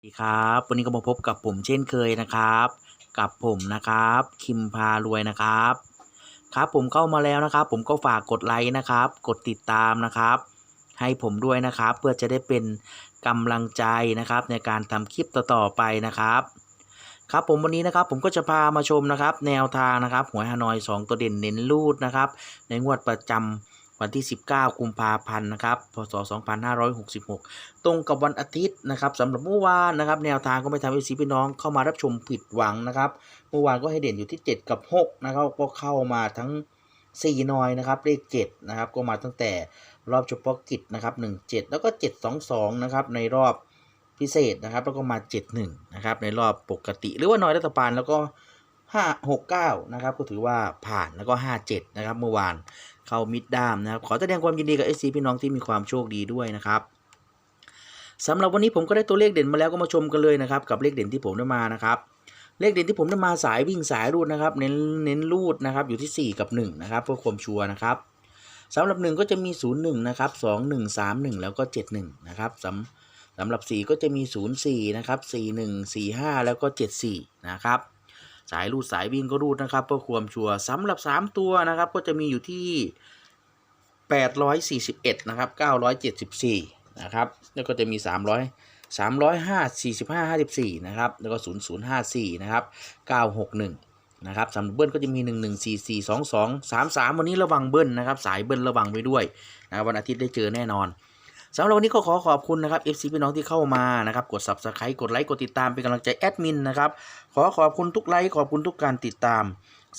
สวัสดีครับวันนี้ก็มาพบกับผมเช่นเคยนะครับ กับผมนะครับ คิมพารวยนะครับ ครับผมเข้ามาแล้วนะครับ ผมก็ฝากกดไลค์นะครับ กดติดตามนะครับ ให้ผมด้วยนะครับ เพื่อจะได้เป็นกำลังใจนะครับ ในการทำคลิปต่อๆไปนะครับ ครับผมวันนี้นะครับ ผมก็จะพามาชมนะครับ แนวทางนะครับหวยฮานอย 2 ตัวเด่นเน้นรูดนะครับ ในงวดประจำ วันที่ 19 กุมภาพันธ์นะครับ พศ 2566 ตรงกับวันอาทิตย์นะครับสำหรับเมื่อวานนะครับ แนวทางก็ไม่ทำให้ซีพี่น้องเข้ามารับชมผิดหวังนะครับ เมื่อวานก็ให้เด่นอยู่ที่ 7 กับ 6 นะครับ ก็เข้ามาทั้ง 4นอยนะครับ เลข 7 นะครับ ก็มาตั้งแต่รอบเฉพาะกิจนะครับ 17 แล้วก็ 722 นะครับ ในรอบพิเศษนะครับ แล้วก็มา 71 นะครับ ในรอบปกติ หรือว่านอยรัฐบาลแล้วก็569นะครับก็ถือว่าผ่านแล้วก็57นะครับเมื่อวาน เข้ามิดด้ามนะครับขอแสดงความยินดีกับ SC พี่น้องที่มีความโชคดีด้วยนะครับสำหรับวันนี้ผมก็ได้ตัวเลขเด่นมาแล้วก็มาชมกันเลยนะครับกับเลขเด่นที่ผมได้มานะครับเลขเด่นที่ผมได้มาสายวิ่งสายรูดนะครับเน้นเน้นรูดนะครับอยู่ที่ 4 กับ 1 นะครับเพื่อความชัวร์นะครับสำหรับ 1 ก็จะมี 0 1 นะครับ2 1 3 1 แล้วก็ 7 1 นะครับสำสำหรับ 4 ก็จะมี 0 4 นะครับ 4 1 4 5 แล้วก็ 7 4 นะครับ สายรูดสายวิ่งก็รูดนะครับเพื่อความชัวร์สำหรับ 3 ตัวนะครับ ก็จะมีอยู่ที่ 841 นะครับ 974 นะครับ แล้วก็จะมี 300 305 45 54 นะครับ แล้วก็ 0054 นะครับ 961 นะครับสำหรับเบิ้ลก็จะมี 1144 22 33 วันนี้ระวังเบิ้ลนะครับ สายเบิ้ลระวังไว้ด้วยนะวันอาทิตย์ได้เจอแน่นอน สำหรับวันนี้ก็ขอขอบคุณนะครับ FC พี่น้องที่เข้ามานะครับ กด Subscribe กดไลค์กดติดตามเป็นกำลังใจแอดมินนะครับ ขอขอบคุณทุกไลค์ขอบคุณทุกการติดตาม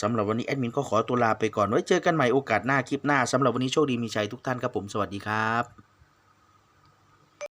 สำหรับวันนี้แอดมินก็ขอตัวลาไปก่อนไว้เจอกันใหม่โอกาสหน้าคลิปหน้าสำหรับวันนี้โชคดีมีชัยทุกท่านครับผมสวัสดีครับ